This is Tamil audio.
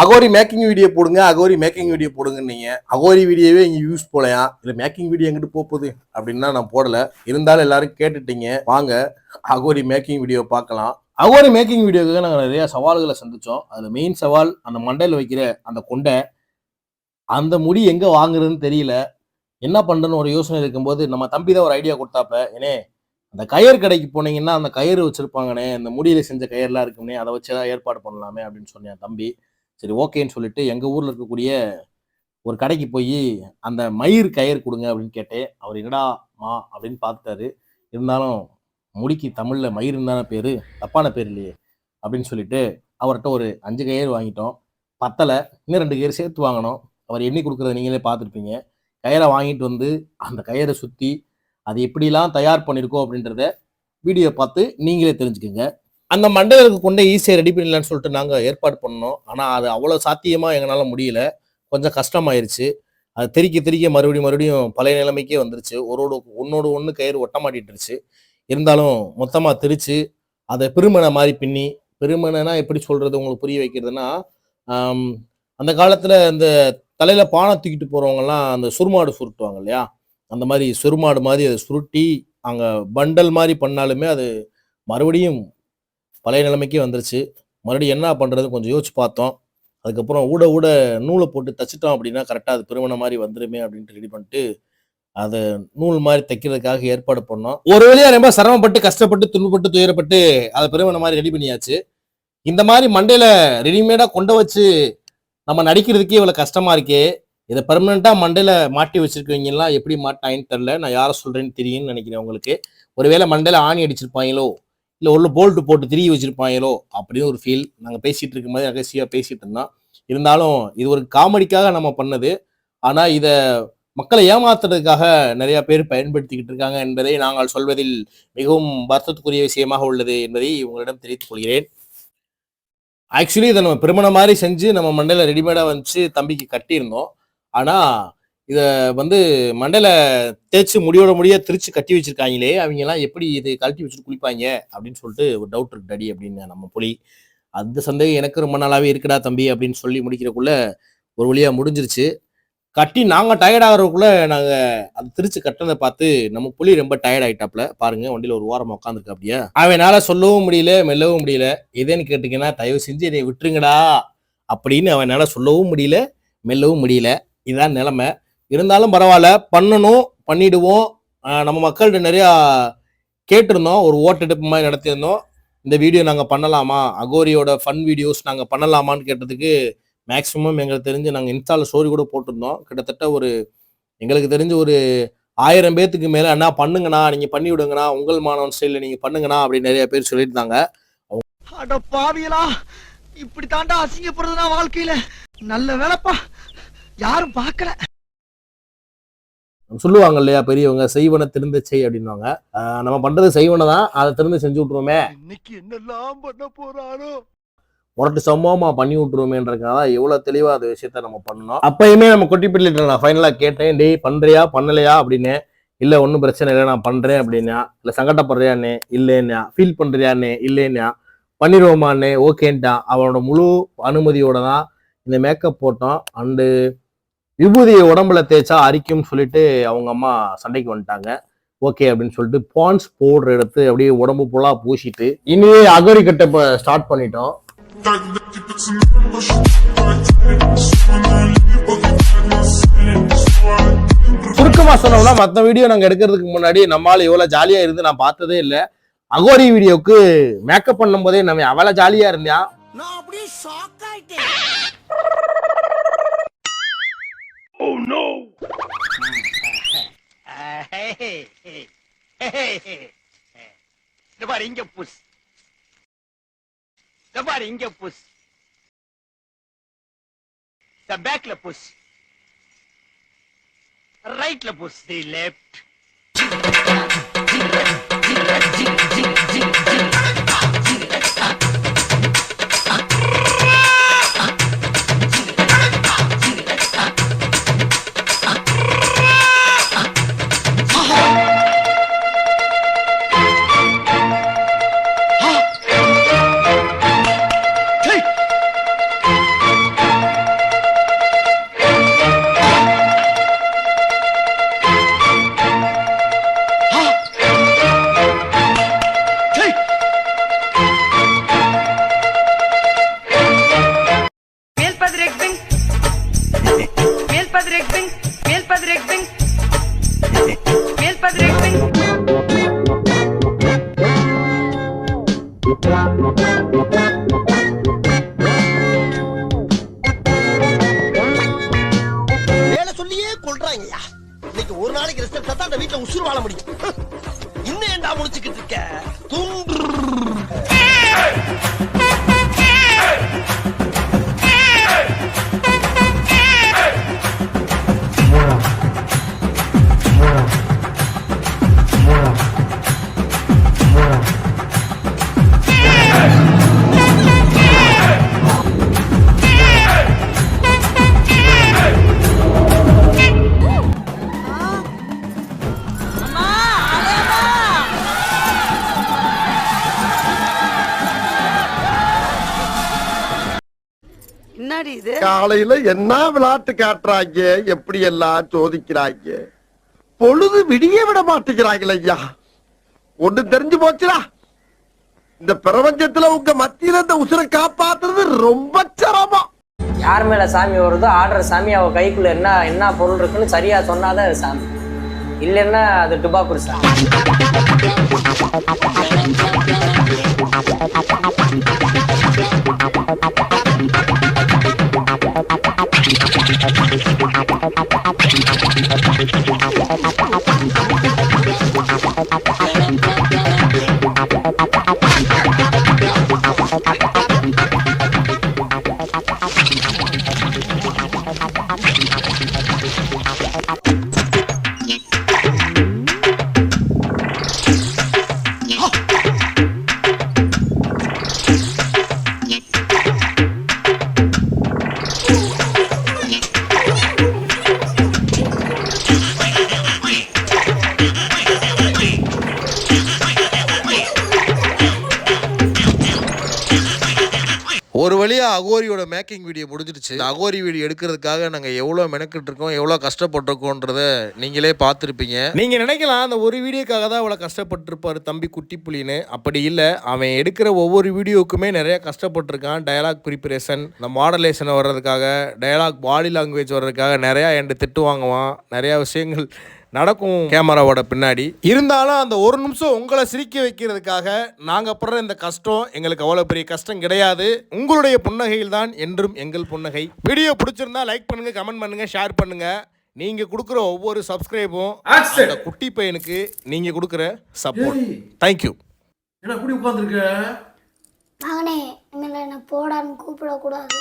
அகோரி மேக்கிங் வீடியோ போடுங்க அகோரி மேக்கிங் வீடியோ போடுங்க நீங்க அகோரி வீடியோவே இங்க யூஸ் போலையா? இல்ல மேக்கிங் வீடியோ எங்கிட்டு போகுது? அப்படின்னா நான் போடல. இருந்தாலும் எல்லாரும் கேட்டுட்டீங்க. வாங்க அகோரி மேக்கிங் வீடியோ பார்க்கலாம். அகோரி மேக்கிங் வீடியோக்கு நாங்கள் நிறைய சவால்களை சந்திச்சோம். அதில் மெயின் சவால் அந்த மண்டையில் வைக்கிற அந்த கொண்டை அந்த முடி எங்க வாங்குறதுன்னு தெரியல. என்ன பண்ணுறன்னு ஒரு யோசனை இருக்கும்போது நம்ம தம்பி தான் ஒரு ஐடியா கொடுத்தாப்ப ஏனே அந்த கயிறு கடைக்கு போனீங்கன்னா அந்த கயிறு வச்சிருப்பாங்கண்ணே இந்த முடியில செஞ்ச கயிறுலாம் இருக்கும்னே அதை வச்சு ஏதாவது ஏற்பாடு பண்ணலாமே அப்படின்னு சொன்னேன் தம்பி. சரி ஓகேன்னு சொல்லிட்டு எங்கள் ஊரில் இருக்கக்கூடிய ஒரு கடைக்கு போய் அந்த மயிர் கயிறு கொடுங்க அப்படின்னு கேட்டேன். அவர் என்னடா மா அப்படின்னு பார்த்துட்டாரு. இருந்தாலும் முடிக்கு தமிழில் மயிர்னு தானே பேர் தப்பான பேர் இல்லையே அப்படின்னு சொல்லிட்டு அவர்கிட்ட ஒரு அஞ்சு கயிறு வாங்கிட்டோம். பத்தலை இன்னும் ரெண்டு கயிறு சேர்த்து வாங்கினோம் அவர் எண்ணி கொடுக்குறத நீங்களே பார்த்துருப்பீங்க. கயிறை வாங்கிட்டு வந்து அந்த கயிறை சுற்றி அது எப்படிலாம் தயார் பண்ணியிருக்கோம் அப்படின்றத வீடியோ பார்த்து நீங்களே தெரிஞ்சுக்கோங்க. அந்த மண்டலுக்கு கொண்டே ஈஸியாக ரெடி பண்ணிடலான்னு சொல்லிட்டு நாங்கள் ஏற்பாடு பண்ணோம். ஆனால் அது அவ்வளோ சாத்தியமாக எங்களால் முடியல. கொஞ்சம் கஷ்டமாயிருச்சு. அது தெறிக்க தெறிக்க மறுபடியும் மறுபடியும் பழைய நிலைமைக்கே வந்துருச்சு. ஒரோடு ஒன்னோடு ஒன்று கயிறு ஒட்டமாட்டிட்டுருச்சு. இருந்தாலும் மொத்தமாக திரிச்சு அதை பெருமனை மாதிரி பின்னி பெருமனைனா எப்படி சொல்கிறது உங்களுக்கு புரிய வைக்கிறதுனா அந்த காலத்தில் இந்த தலையில் பானை தூக்கிட்டு போகிறவங்கலாம் அந்த சுருமாடு சுருட்டுவாங்க இல்லையா? அந்த மாதிரி சுருமாடு மாதிரி அதை சுருட்டி அங்கே பண்டல் மாதிரி பண்ணாலுமே அது மறுபடியும் பழைய நிலைமைக்கே வந்துருச்சு. மறுபடியும் என்ன பண்ணுறது கொஞ்சம் யோசிச்சு பார்த்தோம். அதுக்கப்புறம் ஊட ஊட நூலை போட்டு தச்சிட்டோம் அப்படின்னா கரெக்டாக அது பெருமனை மாதிரி வந்துருமே அப்படின்ட்டு ரெடி பண்ணிட்டு அதை நூல் மாதிரி தைக்கிறதுக்காக ஏற்பாடு பண்ணோம். ஒரு வழியாக ரொம்ப சிரமப்பட்டு கஷ்டப்பட்டு துன்பப்பட்டு துயரப்பட்டு அதை பெருமனை மாதிரி ரெடி பண்ணியாச்சு. இந்த மாதிரி மண்டையில் ரெடிமேடாக கொண்டு வச்சு நம்ம நடிக்கிறதுக்கே இவ்வளோ கஷ்டமாக இருக்கே. இதை பெர்மனெண்ட்டாக மண்டையில் மாட்டி வச்சிருக்கவங்கலாம் எப்படி மாட்டாயின்னு தெரில நான் யாரை சொல்கிறேன்னு தெரியும்னு நினைக்கிறேன் உங்களுக்கு. ஒருவேளை மண்டையில் ஆணி அடிச்சிருப்பாங்களோ? இல்லை உள்ள போல்ட்டு போட்டு திரிய வச்சிருப்பாங்களோ அப்படின்னு ஒரு ஃபீல் நாங்கள் பேசிட்டு இருக்கும் போது ரகசியாக பேசிட்டு இருந்தோம். இருந்தாலும் இது ஒரு காமெடிக்காக நம்ம பண்ணது. ஆனால் இதை மக்களை ஏமாத்துறதுக்காக நிறைய பேர் பயன்படுத்திக்கிட்டு இருக்காங்க என்பதை நாங்கள் சொல்வதில் மிகவும் வருத்தத்துக்குரிய விஷயமாக உள்ளது என்பதை உங்களிடம் தெரிவித்துக் கொள்கிறேன். ஆக்சுவலி இதை நம்ம திருமணம் மாதிரி செஞ்சு நம்ம மண்டையில் ரெடிமேடாக வந்துச்சு தம்பிக்கு கட்டியிருந்தோம். ஆனால் இதை வந்து மண்டல தேய்ச்சி முடியோட முடிய திருச்சி கட்டி வச்சிருக்காங்களே அவங்க எல்லாம் எப்படி இது கழட்டி வச்சுட்டு குளிப்பாங்க அப்படின்னு சொல்லிட்டு ஒரு டவுட் இருக்கு டடி அப்படின்னு நம்ம புலி. அந்த சந்தேகம் எனக்கு ரொம்ப நாளாவே இருக்குடா தம்பி அப்படின்னு சொல்லி முடிக்கிறக்குள்ள ஒரு வழியா முடிஞ்சிருச்சு. கட்டி நாங்கள் டயர்ட் ஆகிறதுக்குள்ள நாங்கள் அது திருச்சி கட்டினதை பார்த்து நம்ம புலி ரொம்ப டயர்ட் ஆயிட்டாப்ல பாருங்க வண்டியில் ஒரு ஓரமாக உட்காந்துருக்கு அப்படியே. அவனால சொல்லவும் முடியல மெல்லவும் முடியல. எதேன்னு கேட்டீங்கன்னா தயவு செஞ்சு இதை விட்டுருங்கடா அப்படின்னு அவனால சொல்லவும் முடியல மெல்லவும் முடியல. இதுதான் நிலமை. இருந்தாலும் பரவாயில்ல பண்ணணும் பண்ணிடுவோம். நம்ம மக்கள்கிட்ட நிறையா கேட்டிருந்தோம் ஒரு ஓட்டெடுப்பு மாதிரி நடத்தியிருந்தோம். இந்த வீடியோ நாங்கள் பண்ணலாமா? அகோரியோட ஃபன் வீடியோஸ் நாங்கள் பண்ணலாமான்னு கேட்டதுக்கு மேக்ஸிமம் எங்களுக்கு தெரிஞ்சு நாங்கள் இன்ஸ்டாவில் ஸ்டோரி கூட போட்டிருந்தோம். கிட்டத்தட்ட ஒரு எங்களுக்கு தெரிஞ்சு ஒரு ஆயிரம் பேர்த்துக்கு மேலே அண்ணா பண்ணுங்கண்ணா நீங்கள் பண்ணி விடுங்கண்ணா உங்கள் மாணவன் ஸ்டைலில் நீங்கள் பண்ணுங்கண்ணா அப்படின்னு நிறைய பேர் சொல்லியிருந்தாங்க. அட பாவியலா இப்படி தாண்டா அசிங்கப்படுறதுனா வாழ்க்கையில. நல்ல வேலைப்பா யாரும் பார்க்கல. சொல்லுவாங்க இல்லையா பெரியவங்க செய்வன திருந்த செய் அப்படின்வாங்க நம்ம பண்றது செய்வன தான் அதை திருந்த செஞ்சு விட்ருவோமே இன்னைக்கு என்னெல்லாம் பண்ண போறாரோ? முரட்டு சம்பவமா பண்ணி விட்டுருவோமேன்றதுக்காக எவ்வளவு தெளிவா அந்த விஷயத்த நம்ம பண்ணணும். அப்பயுமே நம்ம கொட்டிப்பிள்ளைகிட்ட நான் ஃபைனலா கேட்டேன் டேய் பண்றியா பண்ணலையா? அப்படின்னு. இல்ல ஒன்றும் பிரச்சனை இல்லை நான் பண்றேன் அப்படின்னா. இல்ல சங்கடப்படுறியான்னு? இல்லைன்னா. ஃபீல் பண்றியான்னு? இல்லைன்னா. பண்ணிடுவோமான்னு? ஓகேன்ட்டான். அவனோட முழு அனுமதியோட தான் இந்த மேக்கப் போட்டோம். அண்டு விபூதியை உடம்புல தேய்ச்சா அரிக்கும்னு சொல்லிட்டு அவங்க அம்மா சண்டைக்கு வந்துட்டாங்க. ஓகே அப்படின்னு சொல்லிட்டு பான்ஸ் பவுடர் எடுத்து அப்படியே உடம்பு ஃபுல்லா பூசிட்டு இனியே அகரி கட்ட இப்போ ஸ்டார்ட் பண்ணிட்டோம். சுருக்கமா சொன்னோம்னா மற்ற வீடியோ நாங்க எடுக்கிறதுக்கு முன்னாடி நம்மால எவ்வளவு ஜாலியா இருந்து நான் பார்த்ததே இல்ல. அகோரி வீடியோக்கு மேக்கப் பண்ணும் போதே நம்ம அவ்வளவு ஜாலியா இருந்தியா? நான் அப்படியே ஷாக் ஆயிட்டேன். Oh no! பாரு இங்க புஷ் பாரு இங்க புஷ் பேக்ல புஷ் ரைட்ல புஷ் தி லெப்ட் வேலை சொல்லியே கொள்றாங்கய்யா. இன்னைக்கு ஒரு நாளைக்கு ரெஸ்ட் எடுத்தா அந்த வீட்டுல உசுறு வாழ முடியும். இன்னும் ஏண்டா முடிச்சுக்கிட்டு இருக்க? துண்டு என்னடி இது காலையில என்ன விளையாட்டு காட்டுறாங்க எப்படி எல்லாம் சோதிக்கிறாங்க பொழுது விடிய விட மாட்டேங்கிறாங்களே ஐயா ஒண்ணு தெரிஞ்சு போச்சுடா இந்த பிரபஞ்சத்துல உங்க மத்தியில இந்த உசுரை காப்பாத்துறது ரொம்ப சிரமம் யார் மேல சாமி வருதோ ஆடுற சாமி அவ கைக்குள்ள என்ன என்ன பொருள் இருக்குன்னு சரியா சொன்னாதான் அது சாமி இல்லைன்னா அது டுபாக்கூர் சாமி ஒரு ஃபைனலியாக அகோரியோட மேக்கிங் வீடியோ முடிஞ்சிருச்சு அகோரி வீடியோ எடுக்கிறதுக்காக நாங்கள் எவ்வளோ மெனக்கிட்டு இருக்கோம் எவ்வளோ கஷ்டப்பட்டிருக்கோன்றத நீங்களே பார்த்துருப்பீங்க. நீங்கள் நினைக்கலாம் அந்த ஒரு வீடியோக்காக தான் அவ்வளோ கஷ்டப்பட்டிருப்பாரு தம்பி குட்டி புலின்னு அப்படி இல்லை அவன் எடுக்கிற ஒவ்வொரு வீடியோக்குமே நிறைய கஷ்டப்பட்டிருக்கான். டயலாக் ப்ரிப்பரேஷன் இந்த மாடலேஷனை வர்றதுக்காக டயலாக் பாடி லாங்குவேஜ் வர்றதுக்காக நிறையா என்கிட்ட திட்டு வாங்குவான். நிறையா விஷயங்கள் நடக்கும். கேமராவோட பின்னாடி. இருந்தாலும் அந்த ஒரு நிமிஷம் உங்களை சிரிக்க வைக்கிறதுக்காக நாங்கள் படுற இந்த கஷ்டம் எங்களுக்கு அவ்வளோ பெரிய கஷ்டம் கிடையாது. உங்களுடைய புன்னகையில் தான் என்றும் எங்கள் புன்னகை. வீடியோ பிடிச்சிருந்தா லைக் பண்ணுங்க கமெண்ட் பண்ணுங்க ஷேர் பண்ணுங்க. நீங்க கொடுக்குற ஒவ்வொரு சப்ஸ்கிரைபும் அந்த குட்டி பையனுக்கு நீங்க கொடுக்குற சப்போர்ட் தேங்க்யூ என்ன அப்படி உட்காந்துருக்க மகனே எங்களை என்ன போடான்னு கூப்பிடக்கூடாது.